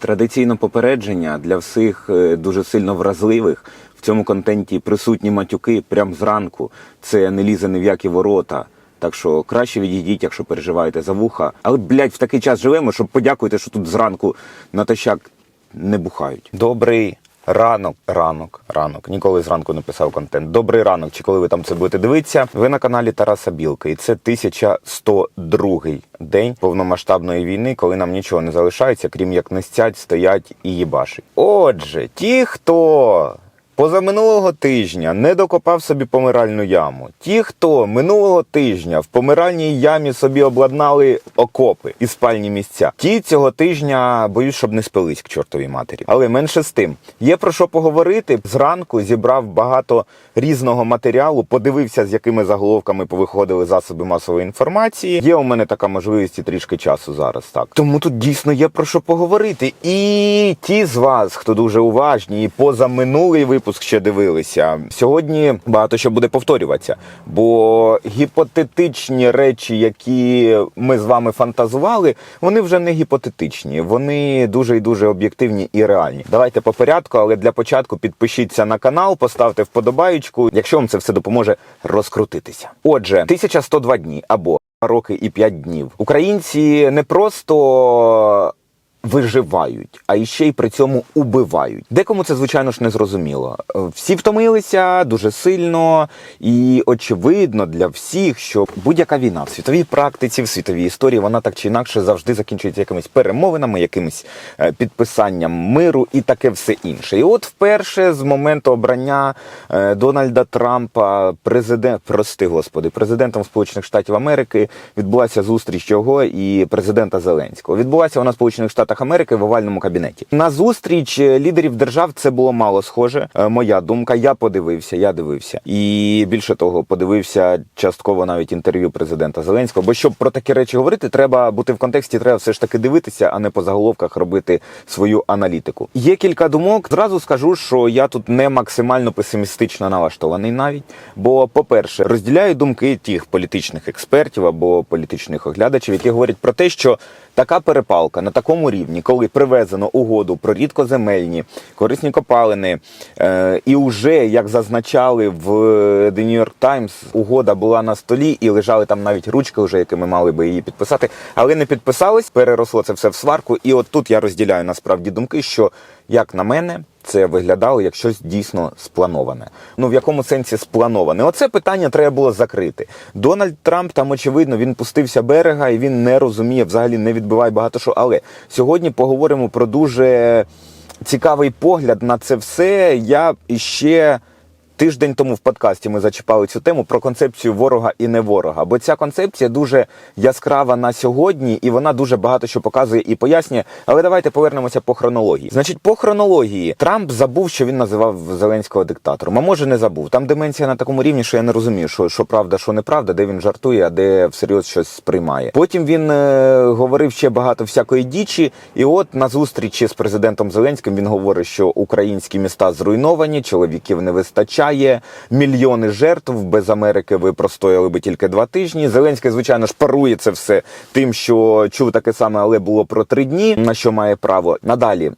Традиційно попередження для всіх е, дуже сильно вразливих. В цьому контенті присутні матюки прямо зранку. Це не лізе ні в які ворота. Так що краще відійдіть, якщо переживаєте за вуха. Але, блядь, в такий час живемо, щоб подякуйте, що тут зранку натощак не бухають. Добрий ранок, ранок, ранок. Ніколи зранку не писав контент. Добрий ранок, чи коли ви там це будете дивитися. Ви на каналі Тараса Білки, і це 1102 день повномасштабної війни, коли нам нічого не залишається, крім як нестять, стоять і їбашить. Отже, ті, хто Позаминулого тижня не докопав собі помиральну яму. Ті, хто минулого тижня в помиральній ямі собі обладнали окопи і спальні місця, ті цього тижня боюсь, щоб не спились к чортовій матері. Але менше з тим, є про що поговорити. Зранку зібрав багато різного матеріалу, подивився, з якими заголовками повиходили засоби масової інформації. Є у мене така можливість і трішки часу зараз. Так тому тут дійсно є про що поговорити. І ті з вас, хто дуже уважні, і позаминулий випуск ще дивилися. Сьогодні багато що буде повторюватися, бо гіпотетичні речі, які ми з вами фантазували, вони вже не гіпотетичні, вони дуже і дуже об'єктивні і реальні. Давайте по порядку, але для початку підпишіться на канал, поставте вподобаючку, якщо вам це все допоможе розкрутитися. Отже, 1102 дні або роки і 5 днів. Українці не просто виживають, а іще й при цьому убивають. Декому це, звичайно ж, не зрозуміло. Е, Всі втомилися дуже сильно, і очевидно для всіх, що будь-яка війна в світовій практиці, в світовій історії, вона так чи інакше завжди закінчується якимись перемовинами, якимось е, підписанням миру і таке все інше. І от вперше з моменту обрання е, Дональда Трампа, президент, прости господи, президентом Сполучених Штатів Америки відбулася зустріч його і президента Зеленського. Відбулася вона Сполучених Штатах Америки в овальному кабінеті. На зустріч е, лідерів держав це було мало схоже. Е, Моя думка. Я подивився, я дивився, і більше того, подивився частково навіть інтерв'ю президента Зеленського. Бо щоб про такі речі говорити, треба бути в контексті, треба все ж таки дивитися, а не по заголовках робити свою аналітику. Є кілька думок. Зразу скажу, що я тут не максимально песимістично налаштований навіть. Бо, по-перше, розділяю думки тих політичних експертів або політичних оглядачів, які говорять про те, що така перепалка на такому рівні, коли привезено угоду про рідкоземельні, корисні копалини, е, і вже як зазначали в The New York Times, угода була на столі і лежали там навіть ручки, вже якими мали би її підписати, але не підписались, переросло це все в сварку. І от тут я розділяю насправді думки, що як на мене. Це виглядало як щось дійсно сплановане. Ну в якому сенсі сплановане? Оце питання треба було закрити. Дональд Трамп там очевидно він пустився берега і він не розуміє, взагалі не відбиває багато що. Але сьогодні поговоримо про дуже цікавий погляд на це все. Я іще тиждень тому в подкасті ми зачіпали цю тему про концепцію ворога і не ворога. Бо ця концепція дуже яскрава на сьогодні, і вона дуже багато що показує і пояснює. Але давайте повернемося по хронології. Значить, по хронології Трамп забув, що він називав Зеленського диктатором. А може не забув. Там деменція на такому рівні, що я не розумію, що, що правда, що неправда, де він жартує, а де всерйоз щось сприймає. Потім він е, говорив ще багато всякої дічі, і от на зустрічі з президентом Зеленським він говорить, що українські міста зруйновані, чоловіків не вистачає, мільйони жертв без Америки. Ви простояли би тільки два тижні. Зеленський, звичайно ж, парує це все тим, що чув таке саме, але було про три дні. На що має право надалі.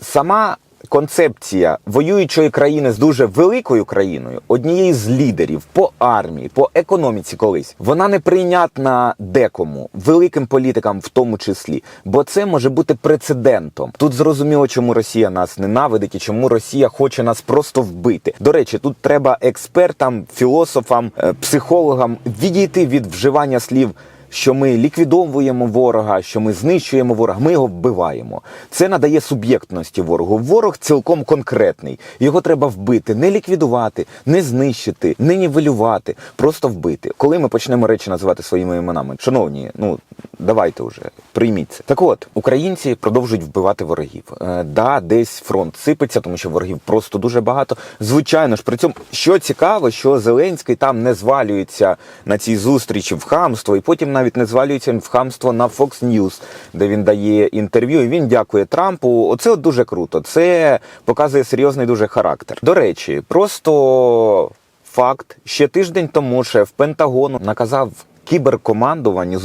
Сама концепція воюючої країни з дуже великою країною, однієї з лідерів по армії, по економіці колись, вона не прийнятна декому, великим політикам в тому числі, бо це може бути прецедентом. Тут зрозуміло, чому Росія нас ненавидить і чому Росія хоче нас просто вбити. До речі, тут треба експертам, філософам, е, психологам відійти від вживання слів що ми ліквідовуємо ворога, що ми знищуємо ворога, ми його вбиваємо. Це надає суб'єктності ворогу. Ворог цілком конкретний. Його треба вбити, не ліквідувати, не знищити, не нівелювати, просто вбити. Коли ми почнемо речі називати своїми іменами, шановні, ну давайте вже прийміть це. Так от українці продовжують вбивати ворогів. Е, да, десь фронт сипеться, тому що ворогів просто дуже багато. Звичайно ж, при цьому що цікаво, що Зеленський там не звалюється на цій зустрічі в хамство, і потім навіть не звалюється в хамство на Fox News, де він дає інтерв'ю. і Він дякує Трампу. Оце от дуже круто. Це показує серйозний дуже характер. До речі, просто факт ще тиждень тому шеф Пентагону наказав кіберкомандуванню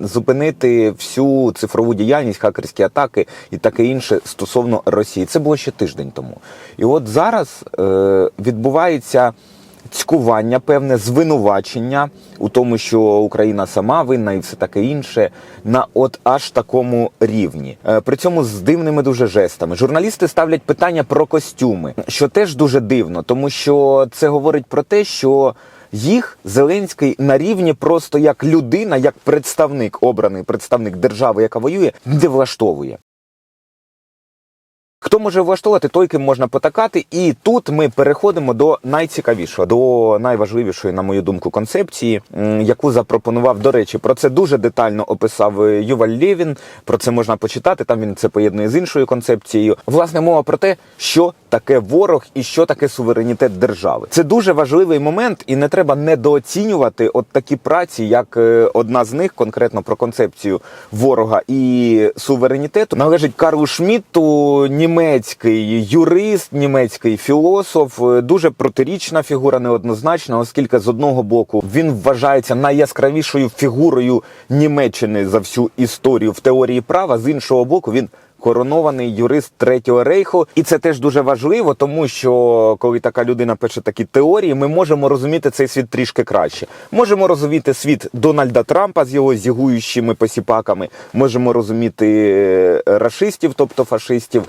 зупинити всю цифрову діяльність, хакерські атаки і таке інше стосовно Росії. Це було ще тиждень тому. І от зараз е, відбувається цькування, певне звинувачення у тому, що Україна сама винна і все таке інше, на от аж такому рівні. Е, При цьому з дивними дуже жестами. Журналісти ставлять питання про костюми, що теж дуже дивно, тому що це говорить про те, що. Їх Зеленський на рівні просто як людина, як представник, обраний представник держави, яка воює, не влаштовує. Хто може влаштовувати, той ким можна потакати. І тут ми переходимо до найцікавішого, до найважливішої, на мою думку, концепції, яку запропонував. До речі, про це дуже детально описав е, Юваль Лєвін. Про це можна почитати. Там він це поєднує з іншою концепцією. Власне, мова про те, що таке ворог і що таке суверенітет держави. Це дуже важливий момент, і не треба недооцінювати от такі праці, як е, одна з них, конкретно про концепцію ворога і суверенітету, належить Карлу Шмідту, німецький юрист, німецький філософ, е, дуже протирічна фігура, неоднозначна, оскільки з одного боку він вважається найяскравішою фігурою Німеччини за всю історію в теорії права. З іншого боку, він коронований юрист третього рейху, і це теж дуже важливо, тому що коли така людина пише такі теорії, ми можемо розуміти цей світ трішки краще. Можемо розуміти світ Дональда Трампа з його зігуючими посіпаками, можемо розуміти расистів, рашистів, тобто фашистів.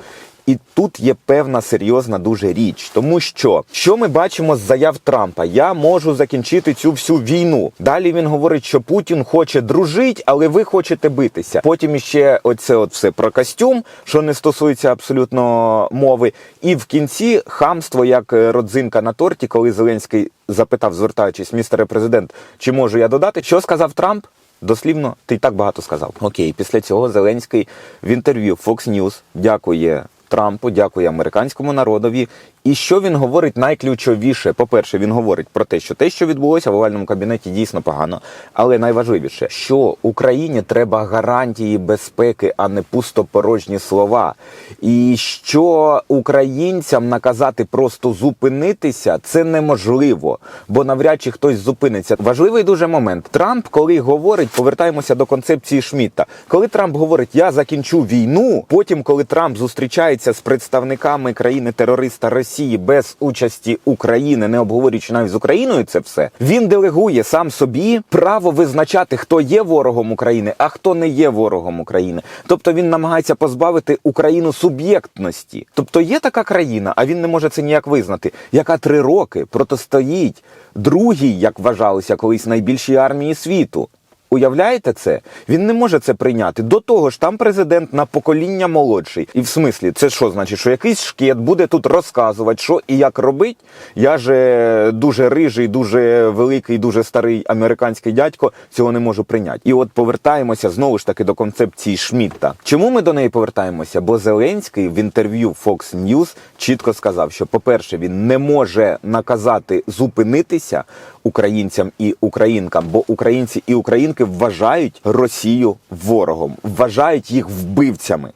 І тут є певна серйозна дуже річ, тому що що ми бачимо з заяв Трампа? Я можу закінчити цю всю війну. Далі він говорить, що Путін хоче дружити, але ви хочете битися. Потім іще оце от все про костюм, що не стосується абсолютно мови. І в кінці хамство як е, родзинка на торті, коли Зеленський запитав, звертаючись, містере президент, чи можу я додати, що сказав Трамп? Дослівно, ти й так багато сказав. Окей, після цього Зеленський в інтерв'ю Fox News дякує Трампу, дякує американському народові. І що він говорить найключовіше? По-перше, він говорить про те, що те, що відбулося в овальному кабінеті, дійсно погано. Але найважливіше, що Україні треба гарантії безпеки, а не пустопорожні слова. І що українцям наказати просто зупинитися, це неможливо, бо навряд чи хтось зупиниться. Важливий дуже момент. Трамп, коли говорить, повертаємося до концепції Шмідта. Коли Трамп говорить, я закінчу війну, потім, коли Трамп зустрічається з представниками країни-терориста Росії без участі України, не обговорюючи навіть з Україною це все, він делегує сам собі право визначати, хто є ворогом України, а хто не є ворогом України. Тобто він намагається позбавити Україну суб'єктності. Тобто є така країна, а він не може це ніяк визнати, яка три роки протистоїть другій, як вважалося колись найбільшій армії світу. Уявляєте це? Він не може це прийняти. До того ж, там президент на покоління молодший. І в смислі, це що значить, що якийсь шкет буде тут розказувати, що і як робить. Я же дуже рижий, дуже великий, дуже старий американський дядько цього не можу прийняти. І от повертаємося знову ж таки до концепції Шмідта. Чому ми до неї повертаємося? Бо Зеленський в інтерв'ю Fox News чітко сказав, що, по-перше, він не може наказати зупинитися українцям і українкам, бо українці і українки вважають Росію ворогом, вважають їх вбивцями.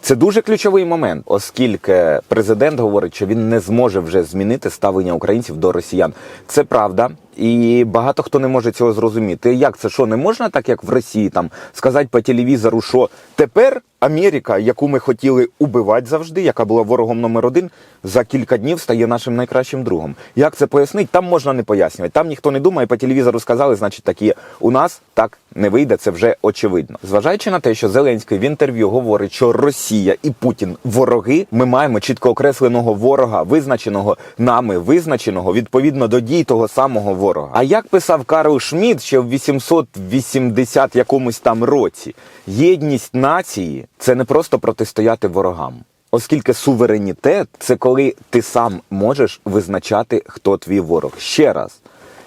Це дуже ключовий момент, оскільки президент говорить, що він не зможе вже змінити ставлення українців до росіян. Це правда, і багато хто не може цього зрозуміти. Як це що не можна, так як в Росії, там сказати по телевізору, що тепер Америка, яку ми хотіли убивати завжди, яка була ворогом номер один, за кілька днів стає нашим найкращим другом. Як це пояснить? Там можна не пояснювати. Там ніхто не думає, по телевізору сказали, значить так є. У нас так не вийде, це вже очевидно. Зважаючи на те, що Зеленський в інтерв'ю говорить, що Росія і Путін вороги, ми маємо чітко окресленого ворога, визначеного нами, визначеного відповідно до дій того самого ворога. А як писав Карл Шмідт ще в 880 якомусь там році, єдність нації це не просто протистояти ворогам. Оскільки суверенітет це коли ти сам можеш визначати, хто твій ворог. Ще раз.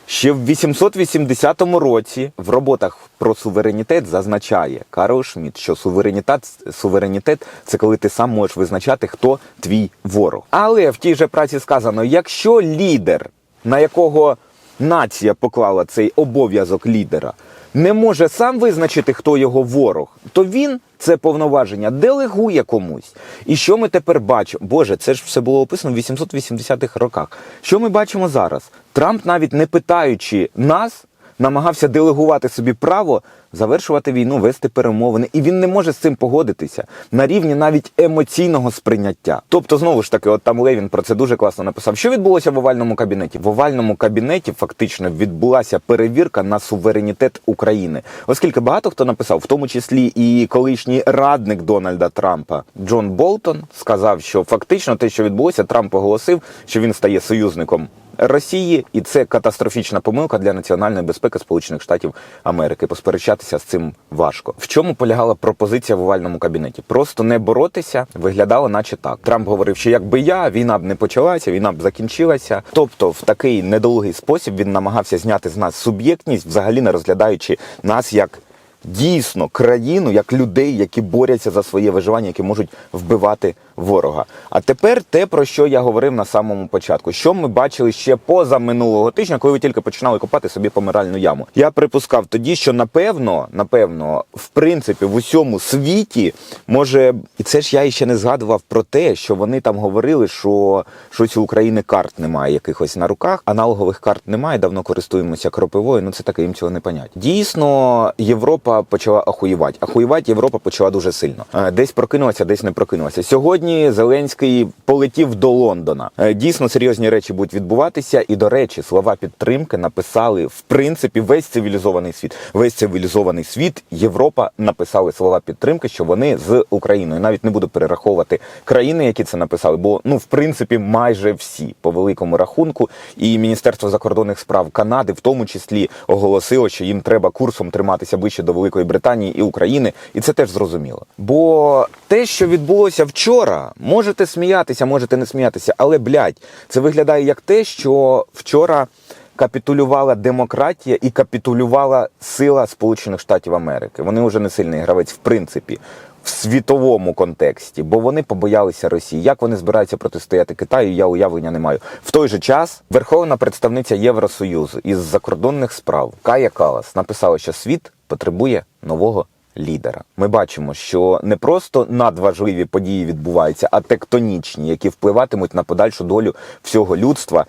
Ще в 880 році в роботах про суверенітет зазначає Карл Шмідт, що суверенітет, суверенітет це коли ти сам можеш визначати, хто твій ворог. Але в тій же праці сказано: якщо лідер, на якого нація поклала цей обов'язок лідера, не може сам визначити, хто його ворог, то він це повноваження делегує комусь. І що ми тепер бачимо? Боже, це ж все було описано в 880-х роках. Що ми бачимо зараз? Трамп, навіть не питаючи нас, намагався делегувати собі право завершувати війну, вести перемовини, і він не може з цим погодитися на рівні навіть емоційного сприйняття. Тобто, знову ж таки, от там Левін про це дуже класно написав. Що відбулося в овальному кабінеті? В овальному кабінеті фактично відбулася перевірка на суверенітет України, оскільки багато хто написав, в тому числі і колишній радник Дональда Трампа Джон Болтон сказав, що фактично те, що відбулося, Трамп оголосив, що він стає союзником. Росії, і це катастрофічна помилка для національної безпеки Сполучених Штатів Америки. Посперечатися з цим важко. В чому полягала пропозиція в овальному кабінеті? Просто не боротися виглядало, наче так. Трамп говорив, що якби я війна б не почалася, війна б закінчилася. Тобто, в такий недолугий спосіб він намагався зняти з нас суб'єктність, взагалі не розглядаючи нас як. Дійсно, країну як людей, які борються за своє виживання, які можуть вбивати ворога. А тепер те, про що я говорив на самому початку, що ми бачили ще поза минулого тижня, коли ви тільки починали копати собі помиральну яму. Я припускав тоді, що напевно, напевно, в принципі, в усьому світі може, і це ж я ще не згадував про те, що вони там говорили, що щось у України карт немає якихось на руках, аналогових карт немає. Давно користуємося кропивою. Ну це таке їм цього не понять. Дійсно, Європа почала ахуєвати. Ахуєвати Європа почала дуже сильно. Е, Десь прокинулася, десь не прокинулася. Сьогодні Зеленський полетів до Лондона. Е, Дійсно серйозні речі будуть відбуватися. І до речі, слова підтримки написали в принципі весь цивілізований світ. Весь цивілізований світ Європа написали слова підтримки, що вони з Україною. Навіть не буду перераховувати країни, які це написали, бо ну в принципі майже всі по великому рахунку. І Міністерство закордонних справ Канади, в тому числі, оголосило, що їм треба курсом триматися ближче до Великої Британії і України, і це теж зрозуміло. Бо те, що відбулося вчора, можете сміятися, можете не сміятися, але блядь, це виглядає як те, що вчора капітулювала демократія і капітулювала сила Сполучених Штатів Америки. Вони вже не сильний гравець, в принципі. В світовому контексті, бо вони побоялися Росії. Як вони збираються протистояти Китаю, я уявлення не маю. В той же час верховна представниця Євросоюзу із закордонних справ Кая Калас написала, що світ потребує нового лідера. Ми бачимо, що не просто надважливі події відбуваються, а тектонічні, які впливатимуть на подальшу долю всього людства.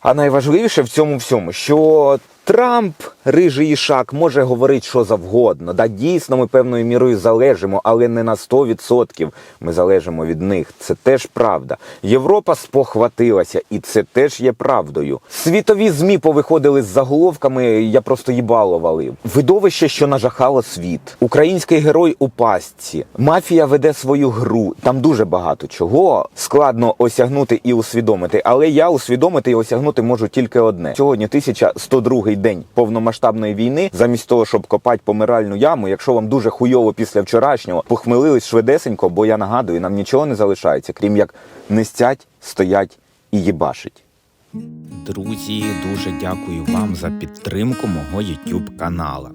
А найважливіше в цьому всьому, що Трамп, рижий ішак, може говорити що завгодно. Да, дійсно, ми певною мірою залежимо, але не на 100% ми залежимо від них. Це теж правда. Європа спохватилася, і це теж є правдою. Світові змі повиходили з заголовками. Я просто їбало валив. Видовище, що нажахало світ. Український герой у пастці. Мафія веде свою гру. Там дуже багато чого складно осягнути і усвідомити. Але я усвідомити і осягнути можу тільки одне. Сьогодні 1102 день повномасштабної війни. Замість того, щоб копати помиральну яму, якщо вам дуже хуйово після вчорашнього, похмелились швидесенько, бо я нагадую, нам нічого не залишається, крім як нестять, стоять і їбашить. Друзі, дуже дякую вам за підтримку мого YouTube канала.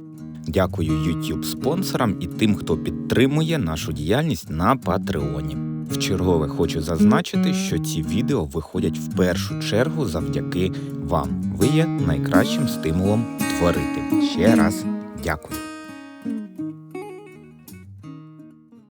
Дякую YouTube спонсорам і тим, хто підтримує нашу діяльність на Патреоні. В чергове хочу зазначити, що ці відео виходять в першу чергу завдяки вам. Ви є найкращим стимулом творити. Ще раз дякую.